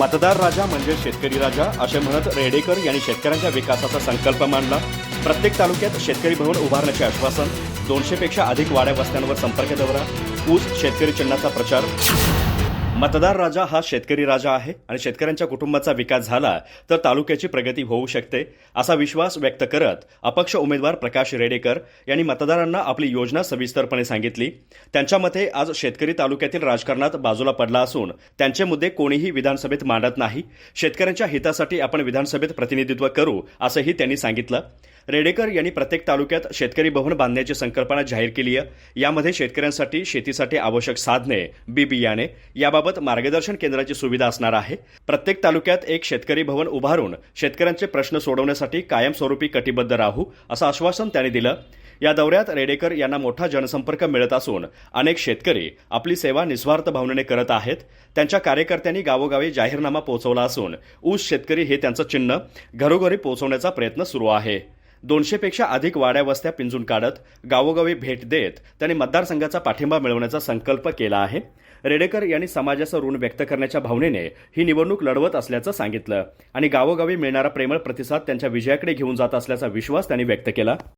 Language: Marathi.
मतदार राजा म्हणजे शेतकरी राजा असे म्हणत रेडेकर यांनी शेतकऱ्यांच्या विकासाचा संकल्प मांडला. प्रत्येक तालुक्यात शेतकरी भवन उभारण्याचे आश्वासन दोनशेपेक्षा अधिक वाड्या वस्त्यांवर संपर्क दौरा ऊस शेतकरी चिन्हाचा प्रचार. मतदार राजा हा शेतकरी राजा आहे आणि शेतकऱ्यांच्या कुटुंबाचा विकास झाला तर तालुक्याची प्रगती होऊ शकते असा विश्वास व्यक्त करत अपक्ष उमेदवार प्रकाश रेडेकर यांनी मतदारांना आपली योजना सविस्तरपणे सांगितली. त्यांच्या मते आज शेतकरी तालुक्यातील राजकारणात बाजूला पडला असून त्यांचे मुद्दे कोणीही विधानसभेत मांडत नाही. शेतकऱ्यांच्या हितासाठी आपण विधानसभेत प्रतिनिधित्व करू असंही त्यांनी सांगितलं. रेडेकर यांनी प्रत्येक तालुक्यात शेतकरी भवन बांधण्याची संकल्पना जाहीर केली आहे. यामध्ये शेतकऱ्यांसाठी शेतीसाठी आवश्यक साधने बी बियाणे याबाबत मार्गदर्शन केंद्राची सुविधा असणार आहे. प्रत्येक तालुक्यात एक शेतकरी भवन उभारून शेतकऱ्यांचे प्रश्न सोडवण्यासाठी कायमस्वरूपी कटिबद्ध राहू असं आश्वासन त्यांनी दिलं. या दौऱ्यात रेडेकर यांना मोठा जनसंपर्क मिळत असून अनेक शेतकरी आपली सेवा निस्वार्थ भावनेने करत आहेत. त्यांच्या कार्यकर्त्यांनी गावोगावी जाहीरनामा पोहोचवला असून ऊस शेतकरी हे त्यांचं चिन्ह घरोघरी पोहोचवण्याचा प्रयत्न सुरू आहे. दोनशेपेक्षा अधिक वाड्या वस्त्या पिंजून काढत गावोगावी भेट देत त्यांनी मतदारसंघाचा पाठिंबा मिळवण्याचा संकल्प केला आहे. रेडेकर यांनी समाजाचं ऋण व्यक्त करण्याच्या भावनेने ही निवडणूक लढवत असल्याचं सांगितलं आणि गावोगावी मिळणारा प्रेमळ प्रतिसाद त्यांच्या विजयाकडे घेऊन जात असल्याचा विश्वास त्यांनी व्यक्त केला.